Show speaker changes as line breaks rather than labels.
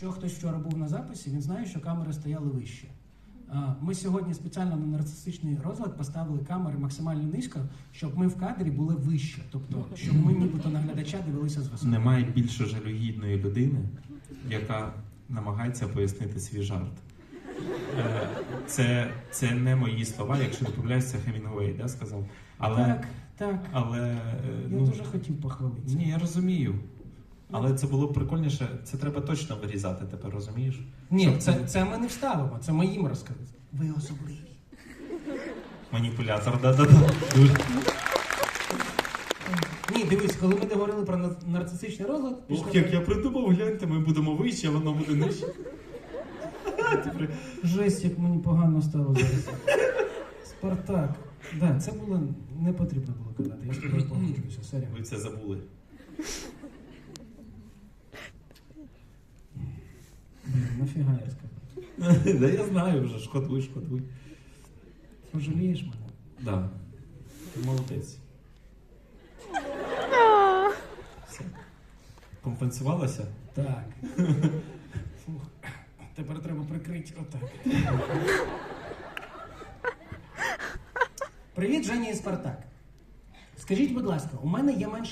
Якщо хтось вчора був на записі, він знає, що камери стояли вище. Ми сьогодні спеціально на нарцисичний розлад поставили камери максимально низько, щоб ми в кадрі були вище. Тобто, щоб ми нібито на глядача дивилися з високо.
Немає більше жалюгідної людини, яка намагається пояснити свій жарт. Е, Це, це не мої слова, якщо не помиляюсь, це Хемінгуей, да, сказав. Але,
Так, так.
але е,
Я
ну,
дуже хотів похвалитися.
ні, я розумію. Але це було б прикольніше. Це треба точно вирізати тепер, розумієш?
Ні,
Щоб
це, це ми не вставимо, це ми їм розказали. Ви особливі.
Маніпулятор, да-да-да. Дуже.
Ні, дивись, коли ми говорили про нар- нарцисичний розлад,
Ох,
пішли-
як я придумав, гляньте, ми будемо вище, а воно буде нижче.
Жесть, як мені погано стало зараз. Спартак. Да, це було не потрібно було казати. Я з тобою погоджуюся, серйозно.
Ви це забули.
Нафіга я сказав.
Да я знаю вже, шкодуй, шкодуй.
Пожалієш мене?
Да. Ти молодець. Все. Компенсувалася?
Так. Фух. Тепер треба прикрити отак. Привіт, Женя і Спартак. Скажіть, будь ласка, у мене є менше